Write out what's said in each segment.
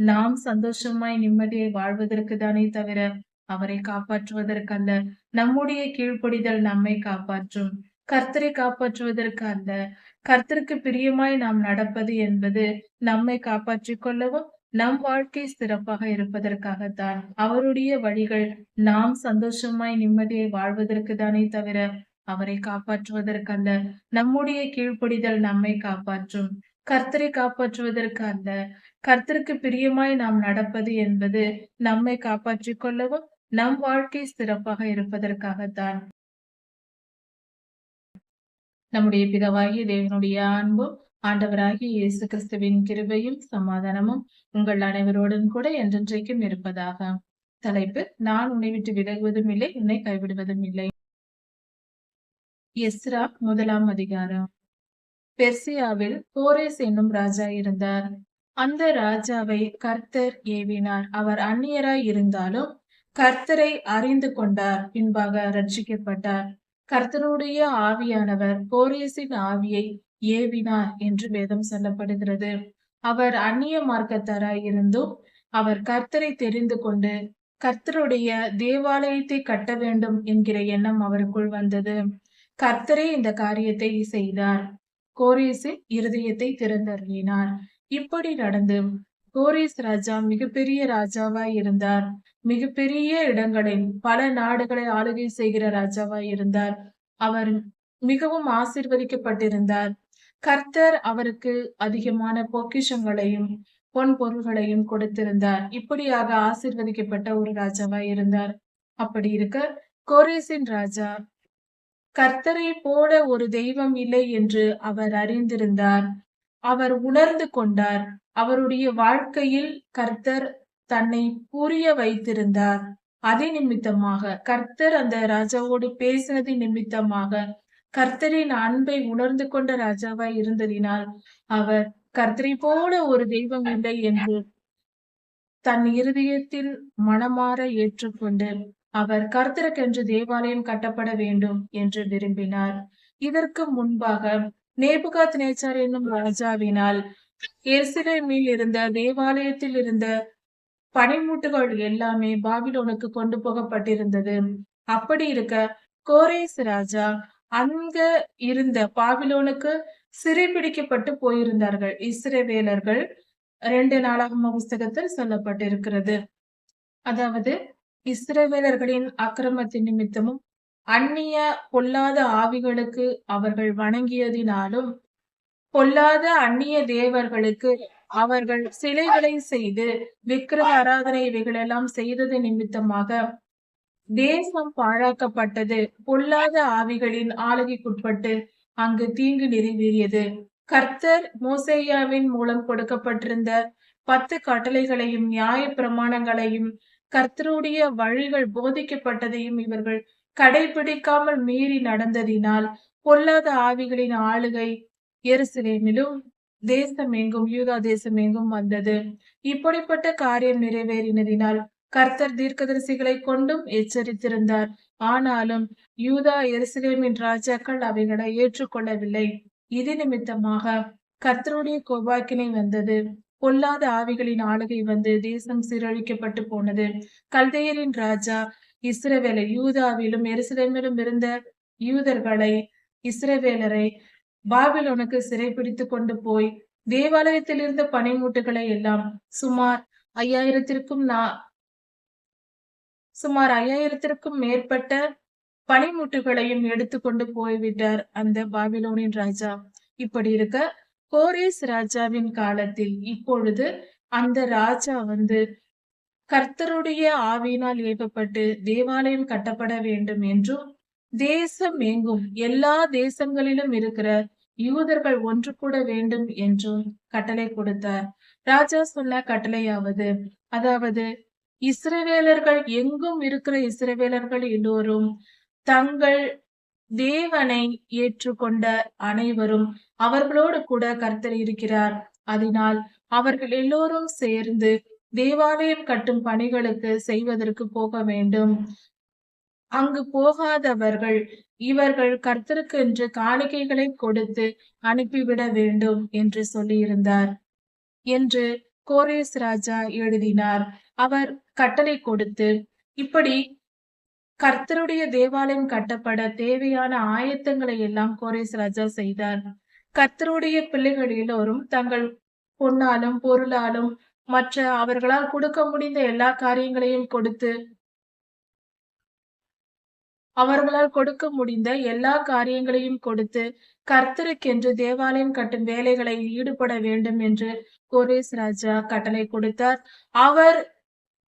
நாம் சந்தோஷமாய் நிம்மதியை வாழ்வதற்கு தானே தவிர அவரை காப்பாற்றுவதற்கல்ல நம்முடைய கீழ்ப்படிதல் நம்மை காப்பாற்றும். கர்த்தரை காப்பாற்றுவதற்கு அல்ல. கர்த்தருக்கு பிரியமாய் நாம் நடப்பது என்பது நம்மை காப்பாற்றிக் கொள்ளவும் நம் வாழ்க்கை சிறப்பாக இருப்பதற்காகத்தான். அவருடைய வழிகள் நாம் சந்தோஷமாய் நிம்மதியை வாழ்வதற்கு தானே தவிர அவரை காப்பாற்றுவதற்கல்ல நம்முடைய கீழ்ப்படிதல் நம்மை காப்பாற்றும். கர்த்தரை காப்பாற்றுவதற்கு அல்ல. கர்த்தருக்கு பிரியமாய் நாம் நடப்பது என்பது நம்மை காப்பாற்றிக் கொள்ளவும் நம் வாழ்க்கை சிறப்பாக இருப்பதற்காகத்தான். நம்முடைய பிதவாகிய தேவனுடைய அன்பும் ஆண்டவராகிய இயேசு கிறிஸ்துவின் கிருபையும் சமாதானமும் உங்கள் அனைவரோடும் கூட என்றென்றைக்கும் இருப்பதாக. தலைப்பு நான் உன்னை விட்டு விலகுவதும் இல்லை உன்னை கைவிடுவதும் இல்லை. எஸ்ரா முதலாம் அதிகாரம். பெர்சியாவில் கோரேஸ் என்னும் ராஜா இருந்தார். அந்த ராஜாவை கர்த்தர் ஏவினார். அவர் அந்நியராய் இருந்தாலும் கர்த்தரை அறிந்து கொண்டார் பின்பாக ரட்சிக்கப்பட்டார். கர்த்தருடைய ஆவியானவர் கோரேசின் ஆவியை ஏவினார் என்று வேதம் சொல்லப்படுகிறது. அவர் அந்நிய மார்க்கத்தாராய் இருந்தும் அவர் கர்த்தரை தெரிந்து கொண்டு கர்த்தருடைய தேவாலயத்தை கட்ட வேண்டும் என்கிற எண்ணம் அவருக்குள் வந்தது. கர்த்தரே இந்த காரியத்தை செய்தார். கோரேசின் இருதயத்தை திறந்தருளினார். இப்படி நடந்து கோரேஸ் ராஜா மிகப்பெரிய ராஜாவாய் இருந்தார். மிகப்பெரிய இடங்களில் பல நாடுகளை ஆளுகை செய்கிற ராஜாவாய் இருந்தார். அவர் மிகவும் ஆசிர்வதிக்கப்பட்டிருந்தார். கர்த்தர் அவருக்கு அதிகமான பொக்கிஷங்களையும் பொன் பொருள்களையும் கொடுத்திருந்தார். இப்படியாக ஆசிர்வதிக்கப்பட்ட ஒரு ராஜாவாய் இருந்தார். அப்படி இருக்க கோரேசின் ராஜா கர்த்தரை போல ஒரு தெய்வம் இல்லை என்று அவர் அறிந்திருந்தார். அவர் உணர்ந்து கொண்டார். அவருடைய வாழ்க்கையில் கர்த்தர் தன்னை புரிய வைத்திருந்தார். அதே நிமித்தமாக கர்த்தர் அந்த ராஜாவோடு பேசினது நிமித்தமாக கர்த்தரின் அன்பை உணர்ந்து கொண்ட ராஜாவாய் இருந்ததினால் அவர் கர்த்தரை போல ஒரு தெய்வம் இல்லை என்று தன் இருதயத்தில் மனமாற ஏற்றுக்கொண்டு அவர் கர்த்தருக்கென்று தேவாலயம் கட்டப்பட வேண்டும் என்று விரும்பினார். இதற்கு முன்பாக நேபுகாத் நேச்சார் என்னும் ராஜாவினால் எருசலேமில் இருந்த தேவாலயத்தில் இருந்த பனிமூட்டுகள் எல்லாமே பாபிலோனுக்கு கொண்டு போகப்பட்டிருந்தது. அப்படி இருக்க கோரேஸ் ராஜா அங்க இருந்த பாபிலோனுக்கு சிறைபிடிக்கப்பட்டு போயிருந்தார்கள். இஸ்ரேவேலர்கள் ரெண்டு நாளாகம புஸ்தகத்தில் சொல்லப்பட்டிருக்கிறது. அதாவது இஸ்ரவேலர்களின் அக்கிரமத்தின் நிமித்தமும் அந்நிய பொல்லாத ஆவிகளுக்கு அவர்கள் வணங்கியதினாலும் பொல்லாத அந்நிய தேவர்களுக்கு அவர்கள் சிலைகளை செய்து விக்கிரக ஆராதனை இவைகளெல்லாம் செய்தது நிமித்தமாக தேசம் பாழாக்கப்பட்டது. பொல்லாத ஆவிகளின் ஆளுகைக்குட்பட்டு அங்கு தீங்கு நிறைவேறியது. கர்த்தர் மோசையாவின் மூலம் கொடுக்கப்பட்டிருந்த பத்து கட்டளைகளையும் நியாய பிரமாணங்களையும் கர்த்தருடைய வழிகள் போதிக்கப்பட்டதையும் இவர்கள் கடைபிடிக்காமல் மீறி நடந்ததினால் பொல்லாத ஆவிகளின் ஆளுகை எருசலேமிலும் தேசம் எங்கும் யூதா தேசம் எங்கும் வந்தது. இப்படிப்பட்ட காரியம் நிறைவேறினதினால் கர்த்தர் தீர்க்கதரிசிகளை கொண்டும் எச்சரித்திருந்தார். ஆனாலும் யூதா எருசலேமின் ராஜாக்கள் அவைகளை ஏற்றுக்கொள்ளவில்லை. இது நிமித்தமாக கர்த்தருடைய கோபாக்கினை வந்தது. பொல்லாத ஆவிகளின் ஆளுகை வந்து தேசம் சீரழிக்கப்பட்டு போனது. கல்தையரின் ராஜா இஸ்ரவேலை யூதாவிலும் எருசலேமிலும் இருந்த யூதர்களை இஸ்ரவேலரை பாபிலோனுக்கு சிறைப்பிடித்து கொண்டு போய் தேவாலயத்தில் இருந்த பனிமூட்டுகளை எல்லாம் சுமார் ஐயாயிரத்திற்கும் நா சுமார் ஐயாயிரத்திற்கும் மேற்பட்ட பனிமுட்டுகளையும் எடுத்துக்கொண்டு போய்விட்டார் அந்த பாபிலோனின் ராஜா. இப்படி இருக்க கோரேஸ் ராஜாவின் காலத்தில் இப்பொழுது அந்த ராஜா வந்து கர்த்தருடைய ஆவியினால் ஏவப்பட்டு தேவாலயம் கட்டப்பட வேண்டும் என்றும் தேசம் எங்கும் எல்லா தேசங்களிலும் இருக்கிற யூதர்கள் ஒன்று கூட வேண்டும் என்றும் கட்டளை கொடுத்தார். ராஜா சொன்ன கட்டளையாவது அதாவது இஸ்ரவேலர்கள் எங்கும் இருக்கிற இஸ்ரவேலர்கள் எல்லோரும் தங்கள் தேவனை ஏற்றுக்கொண்ட அனைவரும் அவர்களோடு கூட கர்த்தர் இருக்கிறார். அதனால் அவர்கள் எல்லோரும் சேர்ந்து தேவாலயம் கட்டும் பணிகளுக்கு செய்வதற்கு போக வேண்டும். அங்கு போகாதவர்கள் இவர்கள் கர்த்தருக்கு என்று காணிக்கைகளை கொடுத்து அனுப்பிவிட வேண்டும் என்று சொல்லியிருந்தார். என்று கோரேஸ் ராஜா எழுதினார். அவர் கட்டளை கொடுத்து இப்படி கர்த்தருடைய தேவாலயம் கட்டப்பட தேவையான ஆயத்தங்களை எல்லாம் கோரேஸ் ராஜா செய்தார். கர்த்தருடைய பிள்ளைகள் எல்லோரும் தங்கள் பொன்னாலும் பொருளாலும் மற்ற அவர்களால் கொடுக்க முடிந்த எல்லா காரியங்களையும் கொடுத்து அவர்களால் கொடுக்க முடிந்த எல்லா காரியங்களையும் கொடுத்து கர்த்தருக்கென்று தேவாலயம் கட்டும் வேலைகளை ஈடுபட வேண்டும் என்று கோரேஸ் ராஜா கட்டளை கொடுத்தார். அவர்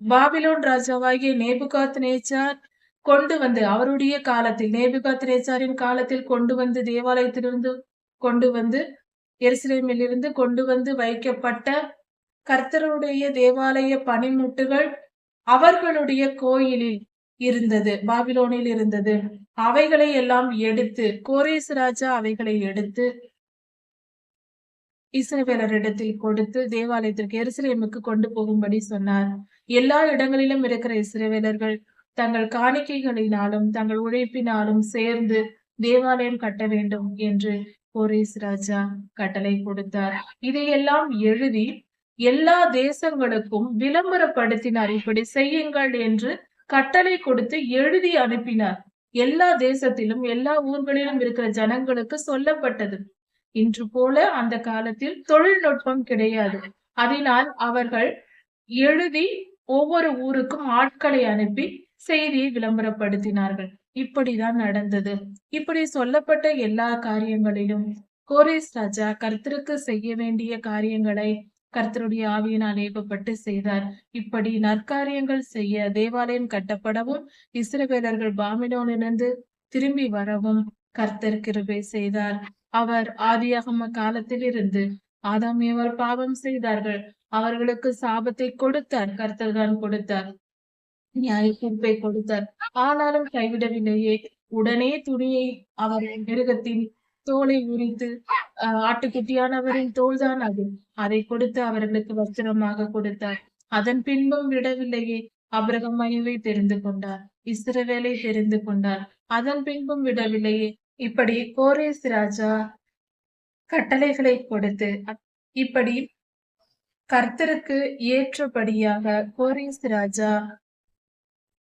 பாபிலோன் ராஜாவாகிய நேபுகாத் நேச்சார் கொண்டு வந்து அவருடைய காலத்தில் நேபுகாத் காலத்தில் கொண்டு வந்து தேவாலயத்திலிருந்து கொண்டு வந்து எருசலேமிலிருந்து கொண்டு வந்து வைக்கப்பட்ட கர்த்தருடைய தேவாலய பனிமுட்டுகள் அவர்களுடைய கோயிலில் இருந்தது பாபிலோனில் இருந்தது. அவைகளை எல்லாம் எடுத்து கோரேஸ் ராஜா அவைகளை எடுத்து இஸ்ரவேலரிடத்தில் கொடுத்து தேவாலயத்திற்கு எருசலேமுக்கு கொண்டு போகும்படி சொன்னார். எல்லா இடங்களிலும் இருக்கிற இஸ்ரவேலர்கள் தங்கள் காணிக்கைகளினாலும் தங்கள் உழைப்பினாலும் சேர்ந்து தேவாலயம் கட்ட வேண்டும் என்று கோரேஸ் ராஜா கட்டளை கொடுத்தார். இதையெல்லாம் எழுதி எல்லா தேசங்களுக்கும் விளம்பரப்படுத்தினார். இப்படி செய்யுங்கள் என்று கட்டளை கொடுத்து எழுதி அனுப்பினார். எல்லா தேசத்திலும் எல்லா ஊர்களிலும் இருக்கிற ஜனங்களுக்கு சொல்லப்பட்டது. இன்று போல அந்த காலத்தில் தொழில்நுட்பம் கிடையாது. அதனால் அவர்கள் எழுதி ஒவ்வொரு ஊருக்கும் ஆட்களை அனுப்பி செய்தியை விளம்பரப்படுத்தினார்கள். இப்படிதான் நடந்தது. இப்படி சொல்லப்பட்ட எல்லா காரியங்களிலும் கோரேஸ் ராஜா கர்த்தருக்கு செய்ய வேண்டிய காரியங்களை கர்த்தருடைய ஆவியினால் ஏவப்பட்டு செய்தார். இப்படி நற்காரியங்கள் செய்ய தேவாலயம் கட்டப்படவும் இஸ்ரவேலர்கள் பாமிலோனிலிருந்து திரும்பி வரவும் கர்த்தர் கிருபை செய்தார். அவர் ஆதியாகம காலத்தில் இருந்து ஆதாமியவர் பாவம் செய்தார்கள். அவர்களுக்கு சாபத்தை கொடுத்தார். கர்த்தர் தான் கொடுத்தார். நியாயத்தீர்ப்பை கொடுத்தார். ஆனாலும் கைவிடவில்லையே. உடனே துணியை அவர் மிருகத்தின் தோலை உரித்து ஆட்டுக்குட்டியானவரின் தோல்தான் அது. அதை கொடுத்து அவர்களுக்கு வஸ்திரமாக கொடுத்தார். அதன் பின்பும் விடவில்லையே. அபிரகம் மயுவை தெரிந்து கொண்டார். இஸ்ரவேலை தெரிந்து கொண்டார். அதன் பின்பும் விடவில்லையே. இப்படி கோரேஸ் ராஜா கட்டளைகளை கொடுத்து இப்படி கர்த்தருக்கு ஏற்றபடியாக கோரேஸ் ராஜா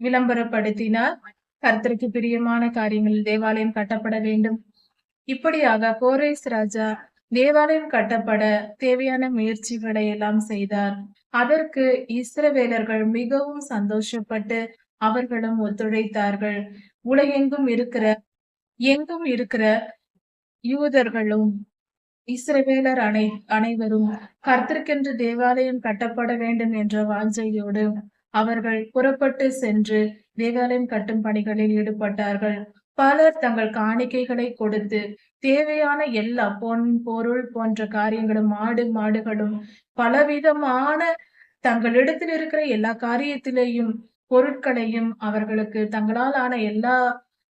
விளம்பரப்படுத்தினார். கர்த்தருக்கு பிரியமான காரியங்களில் தேவாலயம் கட்டப்பட வேண்டும். இப்படியாக கோரேஸ் ராஜா தேவாலயம் கட்டப்பட தேவையான முயற்சிகளை எல்லாம் செய்தார். அதற்கு இஸ்ரவேலர்கள் மிகவும் சந்தோஷப்பட்டு அவர்களும் ஒத்துழைத்தார்கள். உலகெங்கும் இருக்கிற எங்கும் இருக்கிற யூதர்களும் இஸ்ரவேலர் அனை அனைவரும் கர்த்தருக்கென்று தேவாலயம் கட்டப்பட வேண்டும் என்ற வாஞ்சையோடு அவர்கள் புறப்பட்டு சென்று தேவாலயம் கட்டும் பணிகளில் ஈடுபட்டார்கள். பலர் தங்கள் காணிக்கைகளை கொடுத்து தேவையான எல்லா பொன் பொருள் போன்ற காரியங்களும் மாடு மாடுகளும் பலவிதமான தங்களிடத்தில் இருக்கிற எல்லா காரியத்திலேயும் பொருட்களையும் அவர்களுக்கு தங்களால் ஆன எல்லா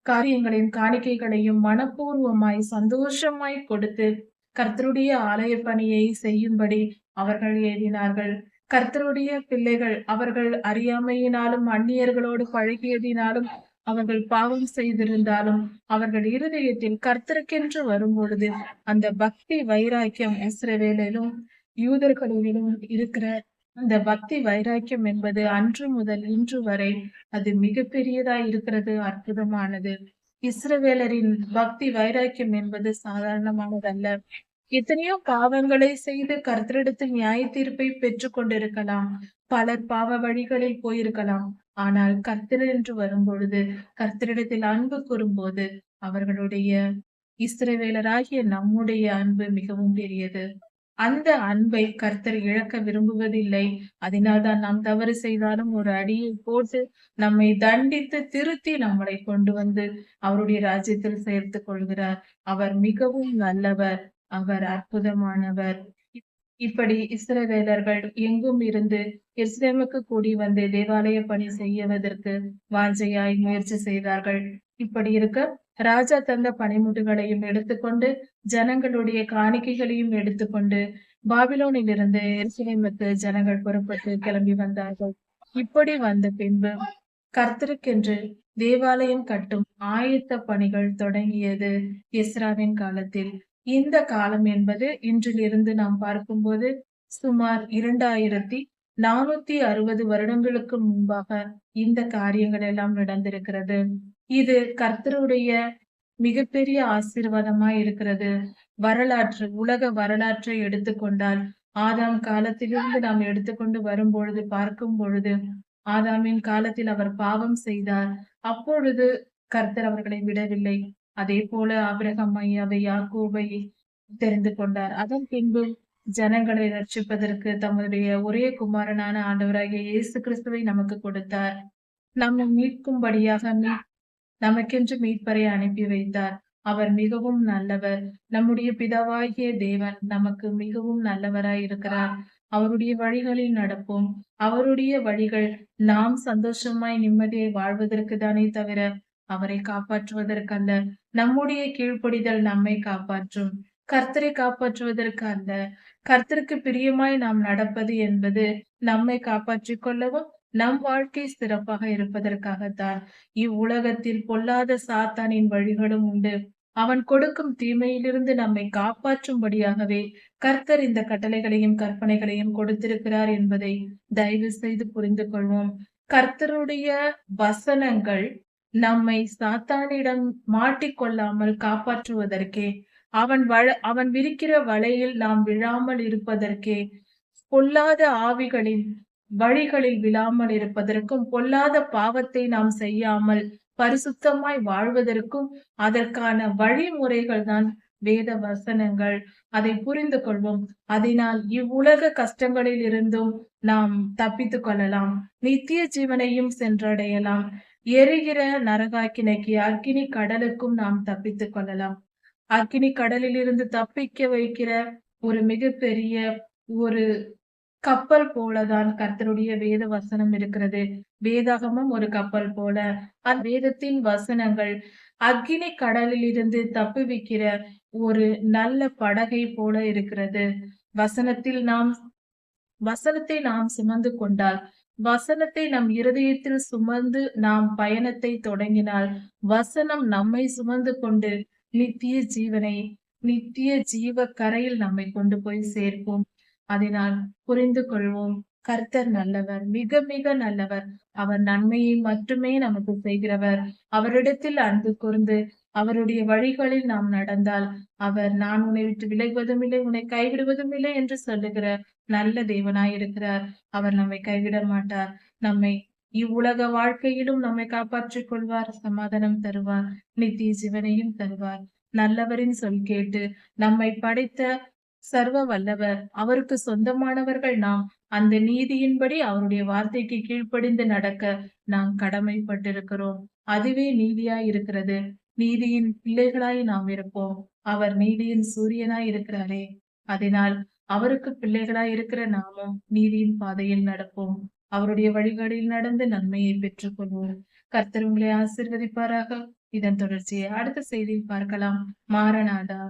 காரியங்களையும் காணிக்கைகளையும் மனப்பூர்வமாய் சந்தோஷமாய் கொடுத்து கர்த்தருடைய ஆலய பணியை செய்யும்படி அவர்கள் எழுதினார்கள். கர்த்தருடைய பிள்ளைகள் அவர்கள் அறியாமையினாலும் அந்நியர்களோடு பழகியதினாலும் அவர்கள் பாவம் செய்திருந்தாலும் அவர்கள் இருதயத்தில் கர்த்தருக்கென்று வரும்பொழுது அந்த பக்தி வைராக்கியம் இஸ்ரவேலிலும் யூதர்களிலும் இருக்கிற அந்த பக்தி வைராக்கியம் என்பது அன்று முதல் இன்று வரை அது மிகப்பெரியதா இருக்கிறது அற்புதமானது. இஸ்ரவேலரின் பக்தி வைராக்கியம் என்பது சாதாரணமானதல்ல. எத்தனையோ பாவங்களை செய்து கர்த்தரிடத்தில் நியாய தீர்ப்பை பெற்று கொண்டிருக்கலாம் பலர் பாவ வழிகளில் போயிருக்கலாம். ஆனால் கர்த்தர் என்று வரும்பொழுது கர்த்தரிடத்தில் அன்பு கூறும்போது அவர்களுடைய இஸ்ரவேலராகிய நம்முடைய அன்பு மிகவும் பெரியது. அந்த அன்பை கர்த்தர் இழக்க விரும்புவதில்லை. அதனால்தான் நாம் தவறு செய்தாலும் ஒரு அடியை போட்டு நம்மை தண்டித்து திருத்தி நம்மளை கொண்டு வந்து அவருடைய ராஜ்யத்தில் சேர்த்து கொள்கிறார். அவர் மிகவும் நல்லவர். அவர் அற்புதமானவர். இப்படி இஸ்ரவேலர்கள் எங்கும் இருந்து எருசலேமுக்கு கூடி வந்து தேவாலய பணி செய்வதற்கு வாஞ்சையாய் முயற்சி செய்தார்கள். இப்படி இருக்க ராஜா தந்த பணிமுட்டுகளையும் எடுத்துக்கொண்டு ஜனங்களுடைய காணிக்கைகளையும் எடுத்துக்கொண்டு பாபிலோனில் இருந்து எருசலேமுக்கு ஜனங்கள் புறப்பட்டு கிளம்பி வந்தார்கள். இப்படி வந்த பின்பு கர்த்தருக்கென்று தேவாலயம் கட்டும் ஆயத்த பணிகள் தொடங்கியது இஸ்ராவின் காலத்தில். இந்த காலம் என்பது இன்றிலிருந்து நாம் பார்க்கும்போது சுமார் இரண்டாயிரத்தி நானூத்தி அறுபது வருடங்களுக்கு முன்பாக இந்த காரியங்கள் எல்லாம் நடந்திருக்கிறது. இது கர்த்தருடைய மிகப்பெரிய ஆசீர்வாதமா இருக்கிறது. வரலாற்று உலக வரலாற்றை எடுத்துக்கொண்டால் ஆதாம் காலத்திலிருந்து நாம் எடுத்துக்கொண்டு வரும்பொழுது பார்க்கும் பொழுது ஆதாமின் காலத்தில் அவர் பாவம் செய்தார். அப்பொழுது கர்த்தர் அவர்களை விடவில்லை. அதே போல ஆபிரகாம் ஐயாவை யாக்கோபை தெரிந்து கொண்டார். அதன் பின்பு ஜனங்களை ரட்சிப்பதற்கு தம்முடைய ஒரே குமாரனான ஆண்டவராகிய இயேசு கிறிஸ்துவை நமக்கு கொடுத்தார். நம்மை மீட்கும்படியாக மீ- நமக்கென்று மீட்பரை அனுப்பி வைத்தார். அவர் மிகவும் நல்லவர். நம்முடைய பிதாவாகிய தேவன் நமக்கு மிகவும் நல்லவராய் இருக்கிறார். அவருடைய வழிகளில் நடப்போம். அவருடைய வழிகள் நாம் சந்தோஷமாய் நிம்மதியை வாழ்வதற்கு தானே தவிர அவரை காப்பாற்றுவதற்கு அல்ல நம்முடைய கீழ்ப்படிதல் நம்மை காப்பாற்றும். கர்த்தரை காப்பாற்றுவதற்கு அல்ல. கர்த்தருக்கு பிரியமாய் நாம் நடப்பது என்பது நம்மை காப்பாற்றிக் கொள்ளவும் நம் வாழ்க்கை சிறப்பாக இருப்பதற்காகத்தான். இவ்வுலகத்தில் பொல்லாத சாத்தானின் வழிகளும் உண்டு. அவன் கொடுக்கும் தீமையிலிருந்து நம்மை காப்பாற்றும்படியாகவே கர்த்தர் இந்த கட்டளைகளையும் கற்பனைகளையும் கொடுத்திருக்கிறார் என்பதை தயவு செய்து புரிந்து கொள்வோம் கர்த்தருடைய வசனங்கள் நம்மை சாத்தானிடம் மாட்டிக்கொள்ளாமல் காப்பாற்றுவதற்கே அவன் வள அவன் விரிக்கிற வலையில் நாம் விழாமல் இருப்பதற்கே பொல்லாத ஆவிகளின் வழிகளில் விழாமல் இருப்பதற்கும் பொல்லாத பாவத்தை நாம் செய்யாமல் பரிசுத்தமாய் வாழ்வதற்கும் அதற்கான வழிமுறைகள் தான் வேத வசனங்கள். அதை புரிந்து கொள்வோம். அதனால் இவ்வுலக கஷ்டங்களில் இருந்தும் நாம் தப்பித்துக் கொள்ளலாம். நித்திய ஜீவனையும் சென்றடையலாம். எரிகிற நரகாக்கினைக்கு அக்கினி கடலுக்கும் நாம் தப்பித்துக் கொள்ளலாம். அக்னி கடலில் இருந்து தப்பிக்க வைக்கிற ஒரு மிகப்பெரிய ஒரு கப்பல் போலதான் கர்த்தருடைய வேத வசனம் இருக்கிறது. வேதாகமும் ஒரு கப்பல் போல. அந்த வேதத்தின் வசனங்கள் அக்னி கடலில் இருந்து தப்புவிக்கிற ஒரு நல்ல படகை போல இருக்கிறது. வசனத்தில் நாம் வசனத்தை நாம் சுமந்து கொண்டால் வசனத்தை நம் இருதயத்தில் சுமந்து நாம் பயணத்தை தொடங்கினால் வசனம் நம்மை சுமந்து கொண்டு நித்திய ஜீவனை நித்திய ஜீவ கரையில் நம்மை கொண்டு போய் சேர்ப்போம் அதனால் புரிந்து கொள்வோம். கர்த்தர் நல்லவர் மிக மிக நல்லவர். அவர் நன்மையை மட்டுமே நமக்கு செய்கிறவர். அவரிடத்தில் அன்பு கூர்ந்து அவருடைய வழிகளில் நாம் நடந்தால் அவர் நான் உன்னை விட்டு விலகுவதும் இல்லை உன்னை கைவிடுவதும் இல்லை என்று சொல்லுகிற நல்ல தேவனாய் இருக்கிறார் அவர் நம்மை கைவிட மாட்டார். நம்மை இவ்வுலக வாழ்க்கையிலும் நம்மை காப்பாற்றிக் கொள்வார் சமாதானம் தருவார் நித்திய ஜீவனையும் தருவார். நல்லவரின் சொல் கேட்டு நம்மை படைத்த சர்வ வல்லவர் அவருக்கு சொந்தமானவர்கள் நாம். அந்த நீதியின்படி அவருடைய வார்த்தைக்கு கீழ்ப்படிந்து நடக்க நாம் கடமைப்பட்டிருக்கிறோம். அதுவே நீதியாய் இருக்கிறது நீதியின் பிள்ளைகளாய் நாம் இருப்போம். அவர் நீதியின் சூரியனாய் இருக்கிறாரே. அதனால் அவருக்கு பிள்ளைகளாய் இருக்கிற நாமும் நீதியின் பாதையில் நடப்போம். அவருடைய வழிகளில் நடந்து நன்மையை பெற்றுக்கொள்வோம். கர்த்தர் உங்களை ஆசிர்வதிப்பாராக. இதன் தொடர்ச்சியை அடுத்த செய்தியில் பார்க்கலாம். மாரநாதா.